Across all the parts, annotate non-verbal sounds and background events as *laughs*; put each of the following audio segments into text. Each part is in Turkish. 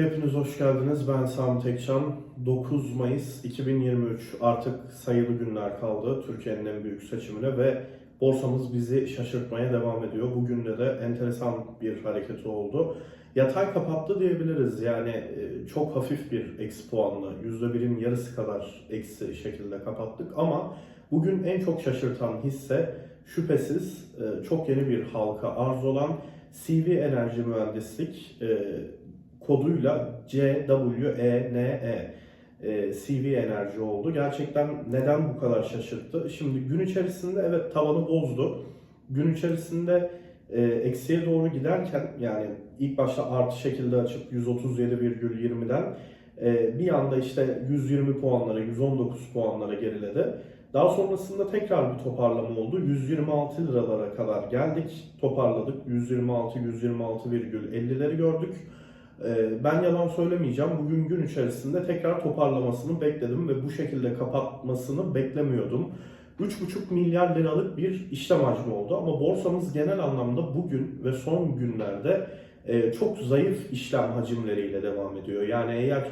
Hepiniz hoş geldiniz. Ben Sami Tekcan. 9 Mayıs 2023 artık sayılı günler kaldı Türkiye'nin en büyük seçimine ve borsamız bizi şaşırtmaya devam ediyor. Bugün de de enteresan bir hareketi oldu. Yatay kapattı diyebiliriz. Yani e, çok hafif bir eksi puanlı, %1'in yarısı kadar eksi şekilde kapattık ama bugün en çok şaşırtan hisse şüphesiz e, çok yeni bir halka arz olan CV Enerji Mühendislik e, koduyla CWENE e, CV Enerji oldu. Gerçekten neden bu kadar şaşırttı? Şimdi gün içerisinde evet tavanı bozdu. Gün içerisinde e, eksiye doğru giderken yani ilk başta artı şekilde açıp 137,20'den e, bir anda işte 120 puanlara, 119 puanlara geriledi. Daha sonrasında tekrar bir toparlama oldu. 126 liralara kadar geldik, toparladık. 126, 126,50'leri gördük. Ee, Ben yalan söylemeyeceğim. Bugün gün içerisinde tekrar toparlamasını bekledim ve bu şekilde kapatmasını beklemiyordum. 3,5 milyar liralık bir işlem hacmi oldu ama borsamız genel anlamda bugün ve son günlerde e, çok zayıf işlem hacimleriyle devam ediyor. Yani eğer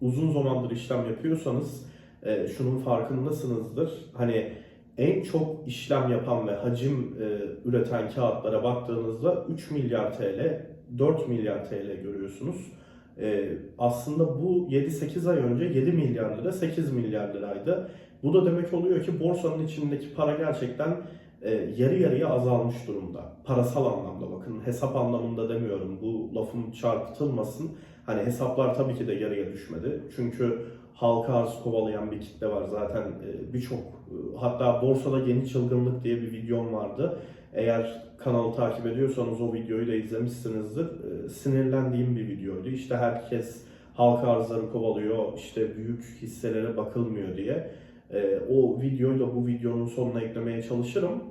uzun zamandır işlem yapıyorsanız e, şunun farkındasınızdır. Hani en çok işlem yapan ve hacim e, üreten kağıtlara baktığınızda 3 milyar TL, 4 milyar TL görüyorsunuz. E, aslında bu 7-8 ay önce 7 milyar lira, 8 milyar liraydı. Bu da demek oluyor ki borsanın içindeki para gerçekten e, yarı yarıya azalmış durumda. Parasal anlamda bakın hesap anlamında demiyorum bu lafım çarpıtılmasın. Hani hesaplar tabii ki de yarıya düşmedi. Çünkü halka arz kovalayan bir kitle var zaten e, birçok e, hatta borsada yeni çılgınlık diye bir videom vardı. Eğer kanalı takip ediyorsanız o videoyu da izlemişsinizdir. E, Sinirlendiğim bir videoydu. İşte herkes halka arzları kovalıyor, işte büyük hisselere bakılmıyor diye. E, O videoyu da bu videonun sonuna eklemeye çalışırım.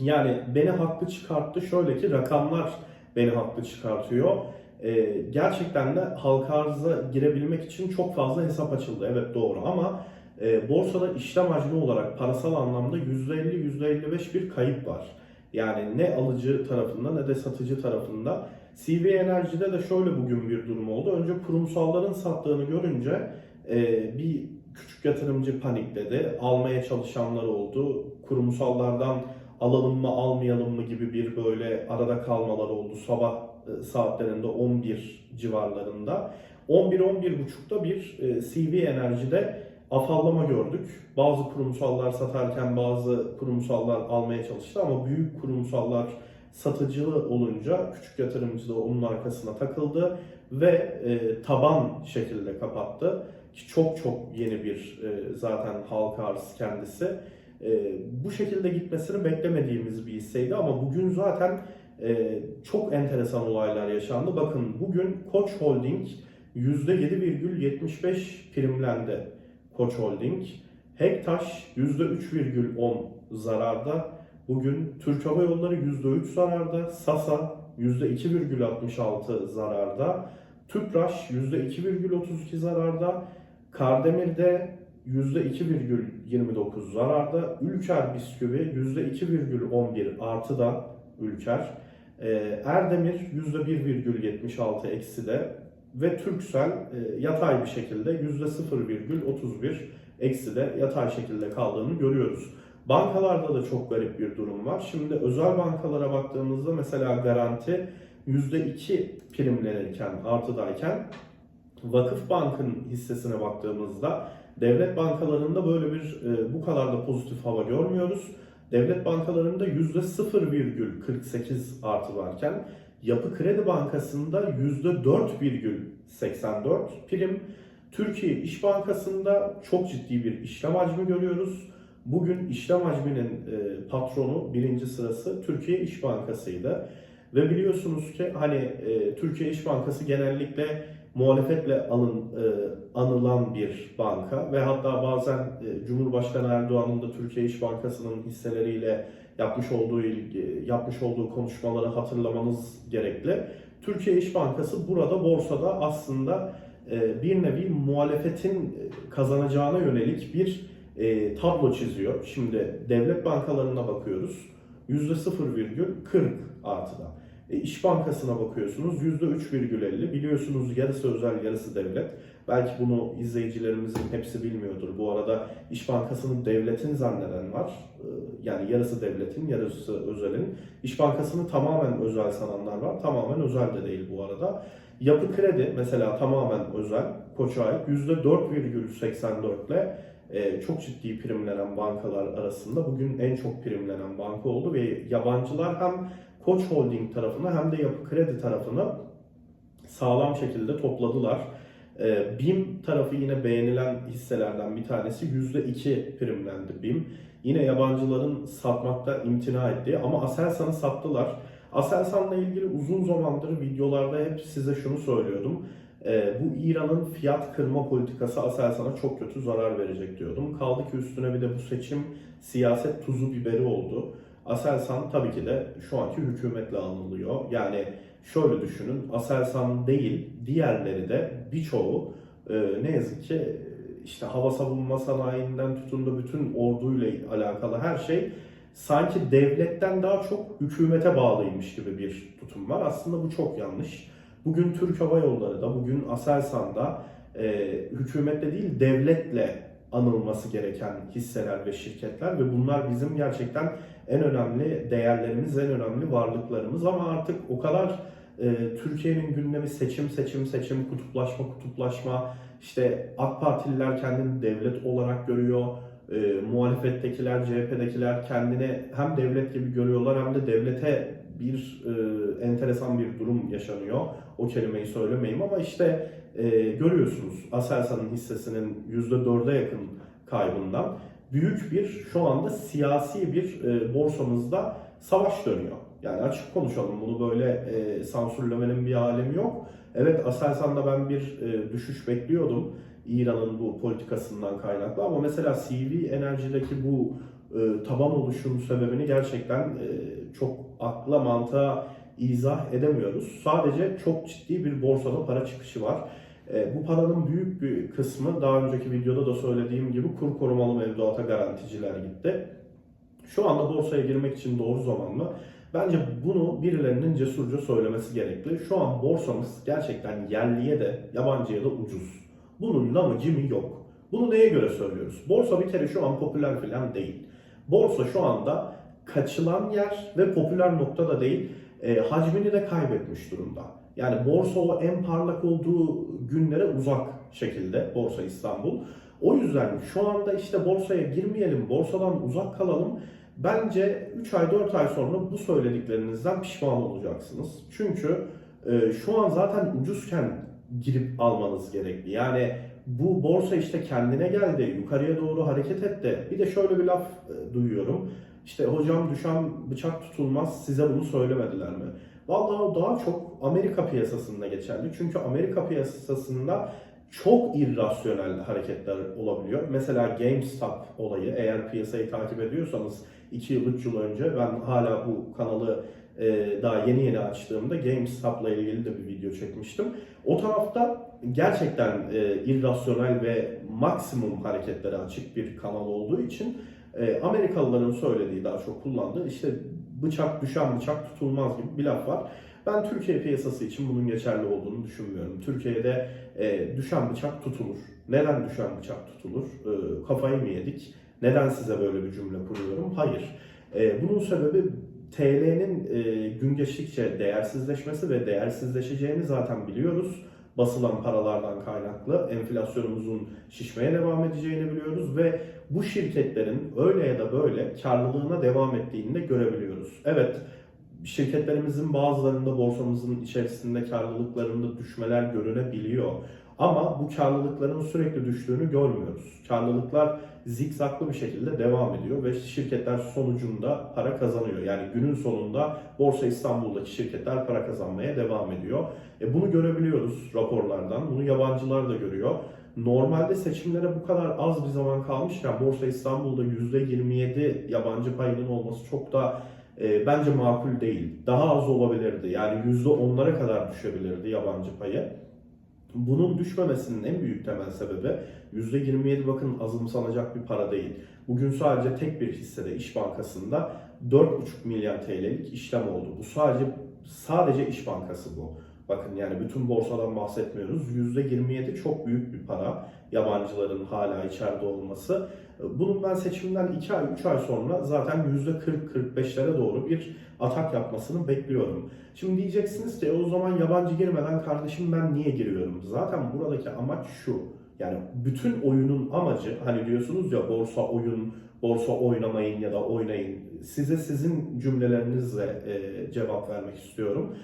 Yani beni haklı çıkarttı şöyle ki rakamlar beni haklı çıkartıyor. Ee, gerçekten de halka arıza girebilmek için çok fazla hesap açıldı. Evet doğru ama e, borsada işlem hacmi olarak parasal anlamda %50-%55 bir kayıp var. Yani ne alıcı tarafında ne de satıcı tarafında. CV Enerji'de de şöyle bugün bir durum oldu. Önce kurumsalların sattığını görünce e, bir küçük yatırımcı panikledi. Almaya çalışanlar oldu. Kurumsallardan alalım mı almayalım mı gibi bir böyle arada kalmalar oldu. Sabah e, saatlerinde 11 civarlarında. 11-11.30'da bir e, CV Enerji'de afallama gördük. Bazı kurumsallar satarken bazı kurumsallar almaya çalıştı ama büyük kurumsallar satıcılı olunca küçük yatırımcı da onun arkasına takıldı ve e, taban şekilde kapattı. Ki çok çok yeni bir e, zaten halka arz kendisi. E, bu şekilde gitmesini beklemediğimiz bir hisseydi ama bugün zaten e, çok enteresan olaylar yaşandı. Bakın bugün Koç Holding %7,75 primlendi. Koç Holding. Hektaş %3,10 zararda. Bugün Türk Hava Yolları %3 zararda. Sasa %2,66 zararda. Tüpraş %2,32 zararda. Kardemir'de %2,29 zararda. Ülker Bisküvi %2,11 artıda Ülker. Ee, Erdemir %1,76 eksi de ve Türksel e, yatay bir şekilde %0,31 eksi de yatay şekilde kaldığını görüyoruz. Bankalarda da çok garip bir durum var. Şimdi özel bankalara baktığımızda mesela garanti %2 primlenirken, artıdayken Vakıf Bank'ın hissesine baktığımızda devlet bankalarında böyle bir e, bu kadar da pozitif hava görmüyoruz. Devlet bankalarında %0,48 artı varken Yapı Kredi Bankası'nda %4,84 prim. Türkiye İş Bankası'nda çok ciddi bir işlem hacmi görüyoruz. Bugün işlem hacminin e, patronu birinci sırası Türkiye İş Bankası'ydı. Ve biliyorsunuz ki hani e, Türkiye İş Bankası genellikle muhalefetle alın, e, anılan bir banka ve hatta bazen e, Cumhurbaşkanı Erdoğan'ın da Türkiye İş Bankası'nın hisseleriyle yapmış olduğu ilgi, yapmış olduğu konuşmaları hatırlamanız gerekli. Türkiye İş Bankası burada borsada aslında e, bir nevi muhalefetin kazanacağına yönelik bir e, tablo çiziyor. Şimdi devlet bankalarına bakıyoruz. %0,40 artıda. E, İş Bankası'na bakıyorsunuz %3,50. Biliyorsunuz yarısı özel, yarısı devlet. Belki bunu izleyicilerimizin hepsi bilmiyordur. Bu arada İş Bankası'nı devletin zanneden var. E, Yani yarısı devletin, yarısı özelin. İş Bankası'nı tamamen özel sananlar var. Tamamen özel de değil bu arada. Yapı Kredi mesela tamamen özel. Koç'a ait %4,84 ile e, çok ciddi primlenen bankalar arasında bugün en çok primlenen banka oldu ve yabancılar hem Koç Holding tarafını hem de Yapı Kredi tarafını sağlam şekilde topladılar. E, BİM tarafı yine beğenilen hisselerden bir tanesi %2 primlendi BİM. Yine yabancıların satmakta imtina etti ama Aselsan'ı sattılar. Aselsan'la ilgili uzun zamandır videolarda hep size şunu söylüyordum. Ee, bu İran'ın fiyat kırma politikası Aselsan'a çok kötü zarar verecek diyordum. Kaldı ki üstüne bir de bu seçim siyaset tuzu biberi oldu. Aselsan tabii ki de şu anki hükümetle anılıyor. Yani şöyle düşünün, Aselsan değil, diğerleri de birçoğu e, ne yazık ki işte hava savunma sanayinden tutun da bütün orduyla alakalı her şey sanki devletten daha çok hükümete bağlıymış gibi bir tutum var. Aslında bu çok yanlış. Bugün Türk Hava Yolları da, bugün Aselsan'da e, hükümetle değil devletle anılması gereken hisseler ve şirketler ve bunlar bizim gerçekten en önemli değerlerimiz, en önemli varlıklarımız ama artık o kadar e, Türkiye'nin gündemi seçim, seçim, seçim, kutuplaşma, kutuplaşma, işte AK Partililer kendini devlet olarak görüyor, e, muhalefettekiler, CHP'dekiler kendini hem devlet gibi görüyorlar hem de devlete bir e, enteresan bir durum yaşanıyor. O kelimeyi söylemeyeyim ama işte e, görüyorsunuz Aselsan'ın hissesinin %4'e yakın kaybından büyük bir şu anda siyasi bir e, borsamızda savaş dönüyor. Yani açık konuşalım bunu böyle e, sansürlemenin bir alemi yok. Evet Aselsan'da ben bir e, düşüş bekliyordum. İran'ın bu politikasından kaynaklı ama mesela CV Enerji'deki bu e, taban oluşum sebebini gerçekten e, çok akla mantığa izah edemiyoruz. Sadece çok ciddi bir borsada para çıkışı var. E, bu paranın büyük bir kısmı daha önceki videoda da söylediğim gibi kur korumalı mevduata garanticiler gitti. Şu anda borsaya girmek için doğru zaman mı? Bence bunu birilerinin cesurca söylemesi gerekli. Şu an borsamız gerçekten yerliye de yabancıya da ucuz. Bunun namı cimi yok. Bunu neye göre söylüyoruz? Borsa bir kere şu an popüler falan değil. Borsa şu anda kaçılan yer ve popüler nokta da değil. E, hacmini de kaybetmiş durumda. Yani borsa o en parlak olduğu günlere uzak şekilde Borsa İstanbul. O yüzden şu anda işte borsaya girmeyelim, borsadan uzak kalalım. Bence 3 ay 4 ay sonra bu söylediklerinizden pişman olacaksınız. Çünkü e, şu an zaten ucuzken girip almanız gerekli. Yani bu borsa işte kendine geldi, yukarıya doğru hareket etti. Bir de şöyle bir laf e, duyuyorum. İşte hocam düşen bıçak tutulmaz size bunu söylemediler mi? Vallahi o daha çok Amerika piyasasında geçerli. Çünkü Amerika piyasasında çok irrasyonel hareketler olabiliyor. Mesela GameStop olayı eğer piyasayı takip ediyorsanız 2 yıl 3 yıl önce ben hala bu kanalı e, daha yeni yeni açtığımda GameStop'la ilgili de bir video çekmiştim. O tarafta gerçekten e, irrasyonel ve maksimum hareketlere açık bir kanal olduğu için e, Amerikalıların söylediği daha çok kullandığı işte bıçak düşen bıçak tutulmaz gibi bir laf var. Ben Türkiye piyasası için bunun geçerli olduğunu düşünmüyorum. Türkiye'de e, düşen bıçak tutulur. Neden düşen bıçak tutulur? E, kafayı mı yedik? Neden size böyle bir cümle kuruyorum? Hayır. E, bunun sebebi TL'nin e, gün geçtikçe değersizleşmesi ve değersizleşeceğini zaten biliyoruz. Basılan paralardan kaynaklı enflasyonumuzun şişmeye devam edeceğini biliyoruz ve bu şirketlerin öyle ya da böyle karlılığına devam ettiğini de görebiliyoruz. Evet, şirketlerimizin bazılarında borsamızın içerisinde karlılıklarında düşmeler görünebiliyor. Ama bu karlılıkların sürekli düştüğünü görmüyoruz. Karlılıklar zikzaklı bir şekilde devam ediyor ve şirketler sonucunda para kazanıyor. Yani günün sonunda Borsa İstanbul'daki şirketler para kazanmaya devam ediyor. E bunu görebiliyoruz raporlardan. Bunu yabancılar da görüyor. Normalde seçimlere bu kadar az bir zaman kalmışken Borsa İstanbul'da %27 yabancı payının olması çok da e, bence makul değil. Daha az olabilirdi. Yani %10'lara kadar düşebilirdi yabancı payı. Bunun düşmemesinin en büyük temel sebebi %27 bakın azımsanacak bir para değil. Bugün sadece tek bir hissede İş Bankası'nda 4,5 milyar TL'lik işlem oldu. Bu sadece sadece İş Bankası bu. Bakın yani bütün borsadan bahsetmiyoruz. %27 çok büyük bir para. Yabancıların hala içeride olması. Bunun ben seçimden 2 ay, 3 ay sonra zaten %40-45'lere doğru bir atak yapmasını bekliyorum. Şimdi diyeceksiniz ki "E, o zaman yabancı girmeden kardeşim ben niye giriyorum? Zaten buradaki amaç şu. Yani bütün oyunun amacı hani diyorsunuz ya borsa oyun, borsa oynamayın ya da oynayın. Size sizin cümlelerinizle e, cevap vermek istiyorum.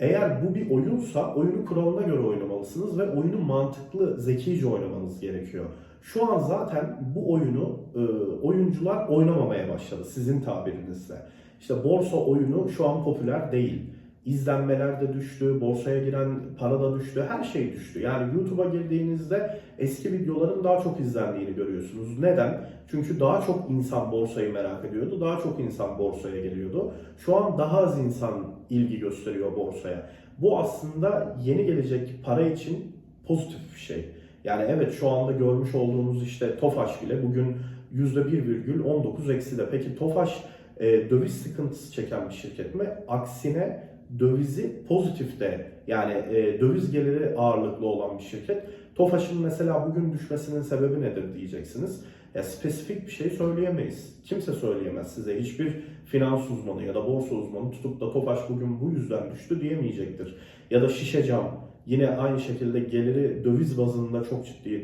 Eğer bu bir oyunsa oyunu kuralına göre oynamalısınız ve oyunu mantıklı, zekice oynamanız gerekiyor. Şu an zaten bu oyunu e, oyuncular oynamamaya başladı sizin tabirinizle. İşte borsa oyunu şu an popüler değil. İzlenmeler de düştü, borsaya giren para da düştü, her şey düştü. Yani YouTube'a girdiğinizde eski videoların daha çok izlendiğini görüyorsunuz. Neden? Çünkü daha çok insan borsayı merak ediyordu, daha çok insan borsaya geliyordu. Şu an daha az insan ilgi gösteriyor borsaya. Bu aslında yeni gelecek para için pozitif bir şey. Yani evet şu anda görmüş olduğunuz işte Tofaş bile bugün %1,19 eksi de. Peki Tofaş e, döviz sıkıntısı çeken bir şirket mi? Aksine dövizi pozitifte yani e, döviz geliri ağırlıklı olan bir şirket. Tofaş'ın mesela bugün düşmesinin sebebi nedir diyeceksiniz. Ya spesifik bir şey söyleyemeyiz. Kimse söyleyemez size. Hiçbir finans uzmanı ya da borsa uzmanı tutup da Tofaş bugün bu yüzden düştü diyemeyecektir. Ya da şişe cam yine aynı şekilde geliri döviz bazında çok ciddi e,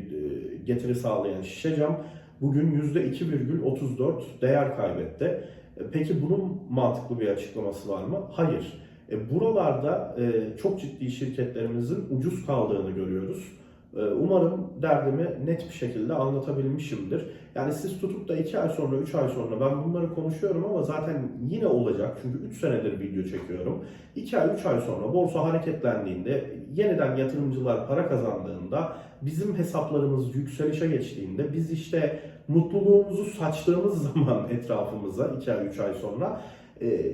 getiri sağlayan şişe cam bugün %2,34 değer kaybetti. E, Peki bunun mantıklı bir açıklaması var mı? Hayır. E, buralarda e, çok ciddi şirketlerimizin ucuz kaldığını görüyoruz. E, umarım derdimi net bir şekilde anlatabilmişimdir. Yani siz tutup da 2 ay sonra, 3 ay sonra ben bunları konuşuyorum ama zaten yine olacak. Çünkü 3 senedir video çekiyorum. 2 ay, 3 ay sonra borsa hareketlendiğinde, yeniden yatırımcılar para kazandığında, bizim hesaplarımız yükselişe geçtiğinde, biz işte mutluluğumuzu saçtığımız *laughs* zaman etrafımıza 2 ay, 3 ay sonra e,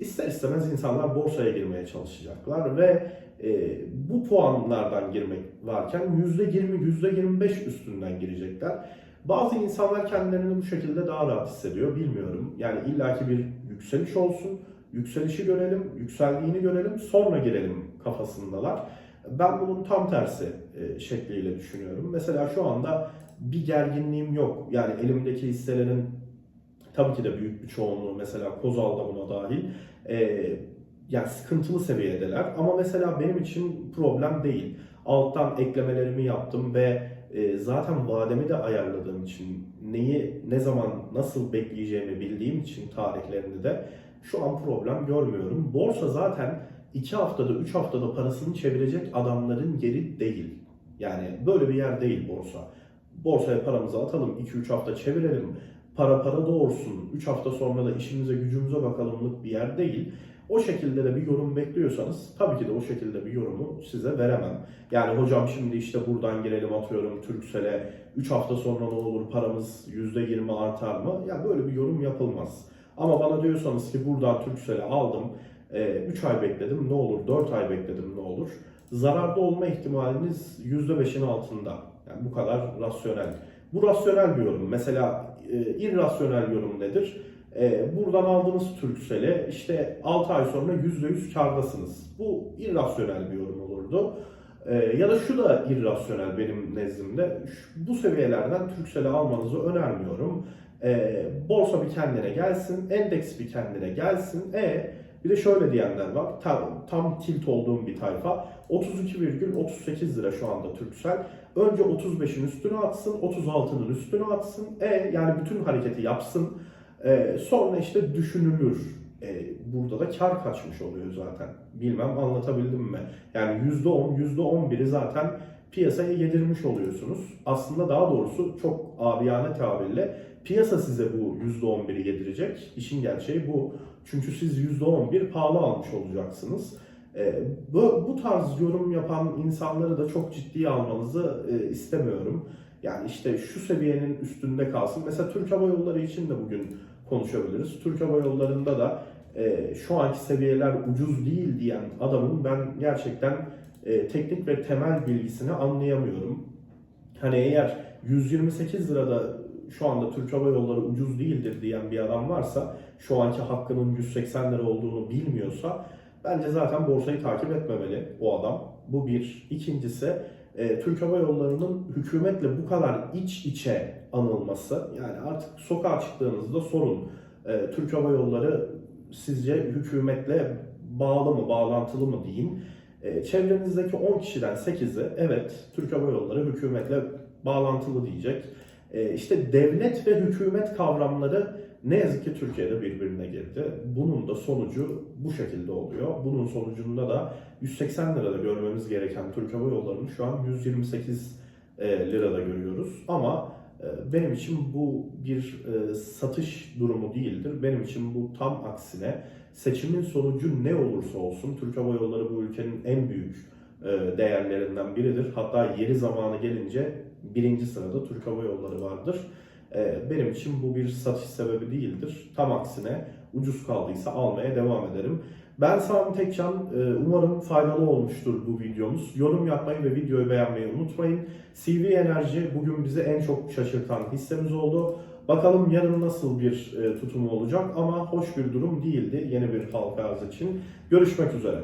ister istemez insanlar borsaya girmeye çalışacaklar ve e, bu puanlardan girmek varken %20, %25 üstünden girecekler. Bazı insanlar kendilerini bu şekilde daha rahat hissediyor, bilmiyorum. Yani illaki bir yükseliş olsun, yükselişi görelim, yükseldiğini görelim, sonra girelim kafasındalar. Ben bunun tam tersi e, şekliyle düşünüyorum. Mesela şu anda bir gerginliğim yok. Yani elimdeki hisselerin tabii ki de büyük bir çoğunluğu mesela Kozal da buna dahil. E, yani sıkıntılı seviyedeler ama mesela benim için problem değil. Alttan eklemelerimi yaptım ve e, zaten vademi de ayarladığım için neyi ne zaman nasıl bekleyeceğimi bildiğim için tarihlerini de şu an problem görmüyorum. Borsa zaten 2 haftada 3 haftada parasını çevirecek adamların yeri değil. Yani böyle bir yer değil borsa. Borsaya paramızı atalım 2-3 hafta çevirelim. Para para doğursun. 3 hafta sonra da işimize gücümüze bakalımlık bir yer değil. O şekilde de bir yorum bekliyorsanız tabii ki de o şekilde bir yorumu size veremem. Yani hocam şimdi işte buradan girelim atıyorum Turkcell'e 3 hafta sonra ne olur paramız %20 artar mı? Ya böyle bir yorum yapılmaz. Ama bana diyorsanız ki buradan Turkcell'e aldım 3 ay bekledim ne olur 4 ay bekledim ne olur? Zararda olma ihtimaliniz %5'in altında. Yani bu kadar rasyonel. Bu rasyonel bir yorum. Mesela e, irrasyonel yorum nedir? E, buradan aldığınız Turkcell'e işte 6 ay sonra %100 kardasınız. Bu irrasyonel bir yorum olurdu. E, ya da şu da irrasyonel benim nezdimde. Şu- bu seviyelerden Turkcell'i almanızı önermiyorum. E, borsa bir kendine gelsin, endeks bir kendine gelsin. E bir de şöyle diyenler var. Tam, tam tilt olduğum bir tayfa. 32,38 lira şu anda Turkcell. Önce 35'in üstüne atsın, 36'nın üstüne atsın. E yani bütün hareketi yapsın. E, sonra işte düşünülür. E, burada da kar kaçmış oluyor zaten. Bilmem anlatabildim mi? Yani %10, %11'i zaten piyasaya yedirmiş oluyorsunuz. Aslında daha doğrusu çok abiyane tabirle piyasa size bu %11'i yedirecek. İşin gerçeği bu. Çünkü siz %11 pahalı almış olacaksınız. E, bu, bu tarz yorum yapan insanları da çok ciddiye almanızı e, istemiyorum. Yani işte şu seviyenin üstünde kalsın. Mesela Türk Hava Yolları için de bugün konuşabiliriz. Türk Hava Yolları'nda da e, şu anki seviyeler ucuz değil diyen adamın ben gerçekten e, teknik ve temel bilgisini anlayamıyorum. Hani eğer 128 lirada şu anda Türk Hava Yolları ucuz değildir diyen bir adam varsa, şu anki hakkının 180 lira olduğunu bilmiyorsa Bence zaten borsayı takip etmemeli o adam. Bu bir. İkincisi e, Türk Hava Yolları'nın hükümetle bu kadar iç içe anılması. Yani artık sokağa çıktığınızda sorun. E, Türk Hava Yolları sizce hükümetle bağlı mı, bağlantılı mı diyeyim. E, çevrenizdeki 10 kişiden 8'i evet Türk Hava Yolları hükümetle bağlantılı diyecek. E, işte devlet ve hükümet kavramları ne yazık ki Türkiye'de birbirine girdi. Bunun da sonucu bu şekilde oluyor. Bunun sonucunda da 180 lirada görmemiz gereken Türk Hava Yolları'nı şu an 128 e, lirada görüyoruz. Ama e, benim için bu bir satış durumu değildir. Benim için bu tam aksine seçimin sonucu ne olursa olsun Türk Hava Yolları bu ülkenin en büyük değerlerinden biridir. Hatta yeri zamanı gelince birinci sırada Türk Hava Yolları vardır. E, Benim için bu bir satış sebebi değildir. Tam aksine ucuz kaldıysa almaya devam ederim. Ben Sami Tekcan, e, umarım faydalı olmuştur bu videomuz. Yorum yapmayı ve videoyu beğenmeyi unutmayın. CV Enerji bugün bizi en çok şaşırtan hissemiz oldu. Bakalım yarın nasıl bir e, tutumu olacak ama hoş bir durum değildi yeni bir halka arz için. Görüşmek üzere.